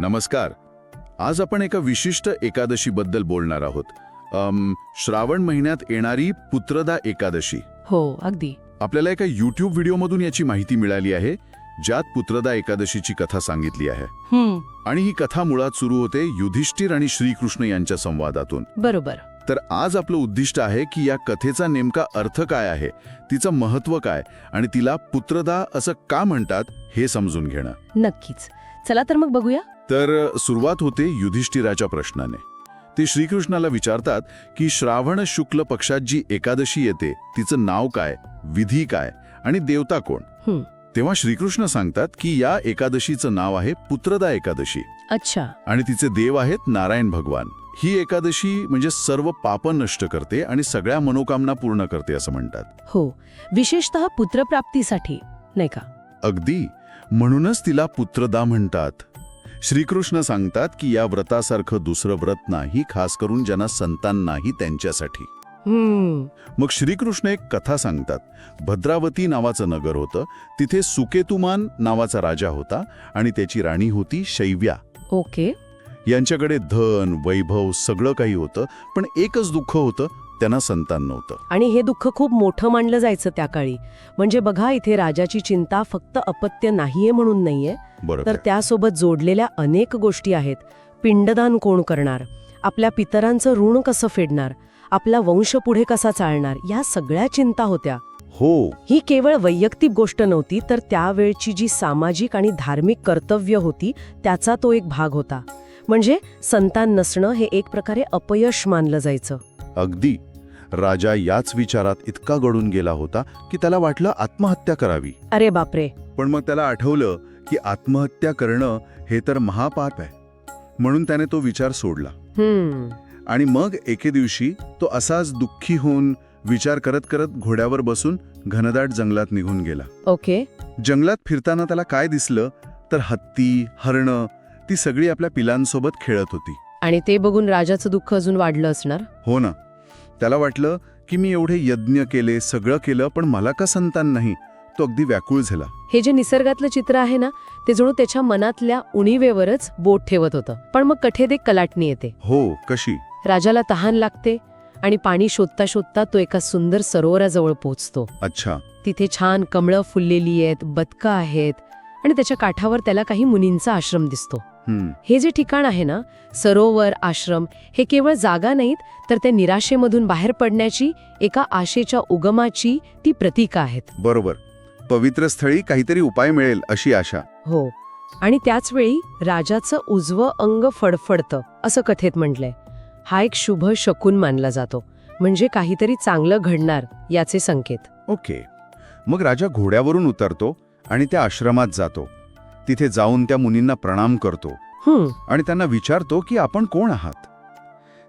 नमस्कार. आज आपण एका विशिष्ट एकादशीबद्दल बोलणार आहोत. श्रावण महिन्यात येणारी पुत्रदा एकादशी. हो अगदी. आपल्याला एका युट्यूब व्हिडिओमधून याची माहिती मिळाली आहे ज्यात पुत्रदा एकादशीची कथा सांगितली आहे. आणि ही कथा मुळात सुरू होते युधिष्ठिर आणि श्रीकृष्ण यांच्या संवादातून. बरोबर. तर आज आपलं उद्दिष्ट आहे की या कथेचा नेमका अर्थ काय आहे तिचं महत्त्व काय आणि तिला पुत्रदा असं का म्हणतात हे समजून घेणं. नक्कीच. चला तर मग बघूया. तर सुरुवात होते युधिष्ठिराच्या प्रश्नाने. ते श्रीकृष्णाला विचारतात की श्रावण शुक्ल पक्षात जी एकादशी येते तिचं नाव काय विधी काय आणि देवता कोण. तेव्हा श्रीकृष्ण सांगतात की या एकादशीचं नाव आहे पुत्रदा एकादशी. अच्छा. आणि तिचे देव आहेत नारायण भगवान. ही एकादशी म्हणजे सर्व पाप नष्ट करते आणि सगळ्या मनोकामना पूर्ण करते असं म्हणतात. हो विशेषतः पुत्रप्राप्तीसाठी नाही का? अगदी. म्हणूनच तिला पुत्रदा म्हणतात. श्रीकृष्ण सांगतात की या व्रतासारखं दुसरं व्रत नाही खास करून ज्यांना संतान नाही त्यांच्यासाठी. मग श्रीकृष्ण एक कथा सांगतात. भद्रावती नावाचं नगर होतं. तिथे सुकेतुमान नावाचा राजा होता आणि त्याची राणी होती शैव्या. ओके. यांच्याकडे धन वैभव सगळं काही होतं पण एकच दुःख होतं त्यांना संतान नव्हतं. आणि हे दुःख खूप मोठं मानलं जायचं त्या काळी. म्हणजे बघा इथे राजाची चिंता फक्त अपत्य नाहीये म्हणून नाहीये. तर त्यासोबत जोडलेल्या अनेक गोष्टी आहेत. पिंडदान कोण करणार? आपल्या पितरांचं ऋण कसं फेडणार? आपला वंश पुढे कसा चालणार? या सगळ्या चिंता होत्या. हो. ही केवळ वैयक्तिक गोष्ट नव्हती तर त्यावेळची जी सामाजिक आणि धार्मिक कर्तव्य होती त्याचा तो एक भाग होता. म्हणजे संतान नसणं हे एक प्रकारे अपयश मानलं जायचं. अगदी. राजा याच विचारात इतका गळून गेला होता की त्याला वाटलं आत्महत्या करावी. अरे बापरे. पण मग त्याला आठवलं की आत्महत्या करणं हे तर महापाप आहे. म्हणून त्याने तो विचार सोडला. हम्म. आणि मग एके दिवशी तो असाच दुःखी होऊन विचार करत करत घोड्यावर बसून घनदाट जंगलात निघून गेला. ओके. जंगलात फिरताना त्याला काय दिसलं? तर हत्ती हरणं ती सगळी आपल्या पिलांसोबत खेळत होती. आणि ते बघून राजाचं दुःख अजून वाढलं असणार? हो ना. त्याला वाटलं की मी एवढे यज्ञ केले सगळं केलं पण मला का संतान नाही? तो अगदी व्याकुळ झाला. हे जे निसर्गातलं चित्र आहे ना ते जणू त्याच्या मनातल्या उणीवेवरच बोट ठेवत होतं. पण मग कठेत एक कलाटणी येते. हो कशी? राजाला तहान लागते आणि पाणी शोधता शोधता तो एका सुंदर सरोवराजवळ पोचतो अच्छा. तिथे छान कमळं फुललेली आहेत बदकं आहेत आणि त्याच्या काठावर त्याला काही मुनींचा आश्रम दिसतो. हे जे ठिकाण आहे ना सरोवर आश्रम हे केवळ जागा नाहीत तर त्या निराशेमधून बाहेर पडण्याची एका आशेच्या उगमाची ती प्रतीकं आहेत. बरोबर. पवित्र स्थळी काहीतरी उपाय मिळेल अशी आशा. हो. आणि त्याच वेळी राजाचं उजवं अंग फडफडतं असं कथेत म्हटलंय. हा एक शुभ शकुन मानला जातो. म्हणजे काहीतरी चांगलं घडणार याचे संकेत. ओके. मग राजा घोड्यावरून उतरतो आणि त्या आश्रमात जातो. तिथे जाऊन त्या मुनींना प्रणाम करतो. आणि त्यांना विचारतो की आपण कोण आहात?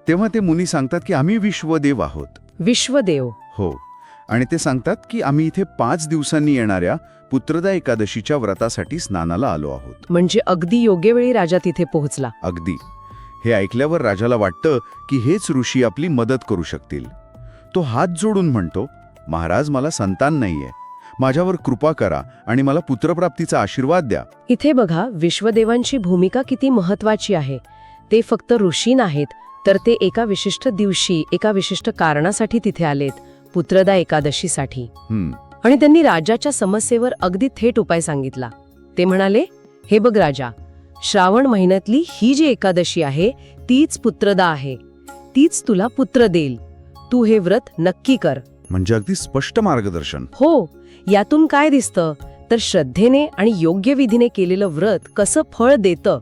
तेव्हा ते मुनी सांगतात की आम्ही विश्वदेव आहोत. विश्वदेव. हो. आणि ते सांगतात की आम्ही इथे पाच दिवसांनी येणाऱ्या पुत्रदा एकादशीच्या व्रतासाठी स्नानाला आलो आहोत. म्हणजे अगदी योग्य वेळी राजा तिथे पोहोचला. अगदी. हे ऐकल्यावर राजाला वाटतं की हेच ऋषी आपली मदत करू शकतील. तो हात जोडून म्हणतो महाराज मला संतान नाहीये. माझ्यावर कृपा करा आणि मला पुत्रप्राप्तीचा आशीर्वाद द्या. इथे बघा विश्वदेवांची भूमिका किती महत्वाची आहे. ते फक्त ऋषी नाहीत तर ते एका विशिष्ट दिवशी एका विशिष्ट कारणासाठी तिथे आलेत पुत्रदा एकादशीसाठी. आणि त्यांनी राजाच्या समस्येवर अगदी थेट उपाय सांगितला. ते म्हणाले हे बघ राजा श्रावण महिन्यातली ही जी एकादशी आहे तीच पुत्रदा आहे. तीच तुला पुत्र देईल. तू हे व्रत नक्की कर. म्हणजे अगदी स्पष्ट मार्गदर्शन. हो यातून काय दिसतं? तर श्रद्धेने आणि योग्य विधीने केलेलं व्रत कसं फळ देतं?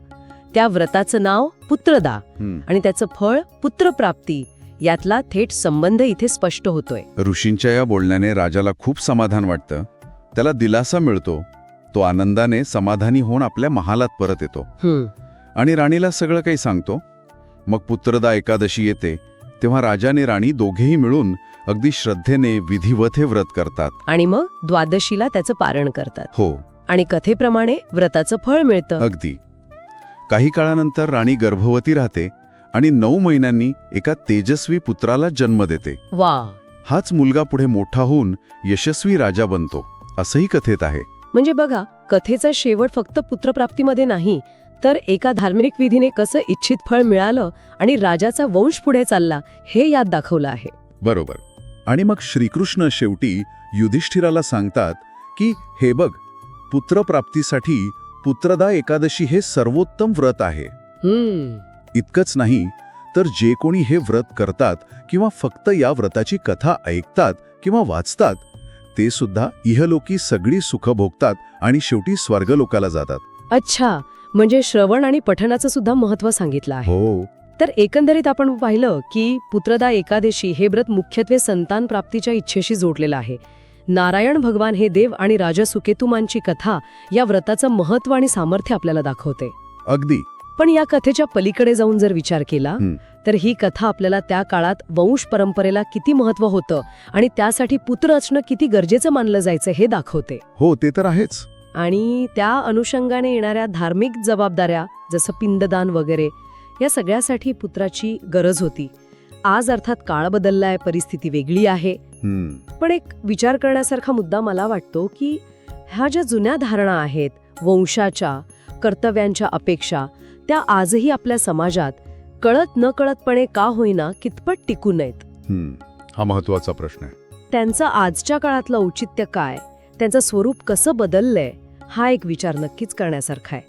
त्या व्रताचं नाव पुत्रदा. आणि त्याचं फळ पुत्रप्राप्ती यातला थेट संबंध इथे स्पष्ट होतोय. ऋषींच्या या बोलण्याने राजाला खूप समाधान वाटतं. त्याला दिलासा मिळतो. तो आनंदाने समाधानी होऊन आपल्या महालात परत येतो. आणि राणीला सगळं काही सांगतो. मग पुत्रदा एकादशी येते तेव्हा राजाने राणी दोघेही मिळून अगदी श्रद्धेने विधिवत हे व्रत करतात. आणि मग द्वादशीला त्याचं पारण करतात. हो. आणि कथेप्रमाणे व्रताचं फळ मिळतं. अगदी. काही काळानंतर राणी गर्भवती राहते आणि नऊ महिन्यांनी एका तेजस्वी पुत्राला जन्म देते. वा. हाच मुलगा पुढे मोठा होऊन यशस्वी राजा बनतो असंही कथेत आहे. म्हणजे बघा कथेचा शेवट फक्त पुत्रप्राप्तीमध्ये नाही तर एका धार्मिक विधीने कसं इच्छित फळ मिळालं आणि राजाचा वंश पुढे चालला हे यात दाखवलं आहे. बरोबर. आणि मग श्रीकृष्ण शेवटी युधिष्ठिराला सांगतात की हे बघ पुत्रप्राप्तीसाठी पुत्रदा एकादशी हे सर्वोत्तम व्रत आहे. हम्म. इतकंच नाही तर जे कोणी हे व्रत करतात किंवा फक्त या व्रताची कथा ऐकतात किंवा वाचतात ते सुद्धा इहलोकी सगळी सुख भोगतात आणि शेवटी स्वर्गलोकाला जातात. अच्छा म्हणजे श्रवण आणि पठणाचं सुद्धा महत्त्व सांगितलं आहे. हो. तर एकंदरीत आपण पाहिलं की पुत्रदा एकादशी हे व्रत मुख्यत्वे संतान प्राप्तीच्या इच्छेशी जोडलेलं आहे. नारायण भगवान हे देव आणि राजा सुकेतुमांची कथा या व्रताचं महत्त्व आणि सामर्थ्य आपल्याला दाखवते. अगदी. पण या कथेच्या पलीकडे जाऊन जर विचार केला. तर ही कथा आपल्याला त्या काळात वंश परंपरेला किती महत्त्व होतं आणि त्यासाठी पुत्र असणं किती गरजेचं मानलं जायचं हे दाखवते. हो ते तर आहेच. आणि त्या अनुषंगाने येणाऱ्या धार्मिक जबाबदाऱ्या जसं पिंडदान वगैरे या सगळ्यासाठी पुत्राची गरज होती. आज अर्थात काळ बदललाय परिस्थिती वेगळी आहे. पण एक विचार करण्यासारखा मुद्दा मला वाटतो की ह्या ज्या जुन्या धारणा आहेत वंशाच्या कर्तव्यांच्या अपेक्षा त्या आजही आपल्या समाजात कळत न कळतपणे का होईना कितपत टिकू नयेत. हा महत्त्वाचा प्रश्न आहे. त्यांचं आजच्या काळातलं औचित्य काय? त्यांचं स्वरूप कसं बदललंय? हा एक विचार नक्कीच करण्यासारखा आहे.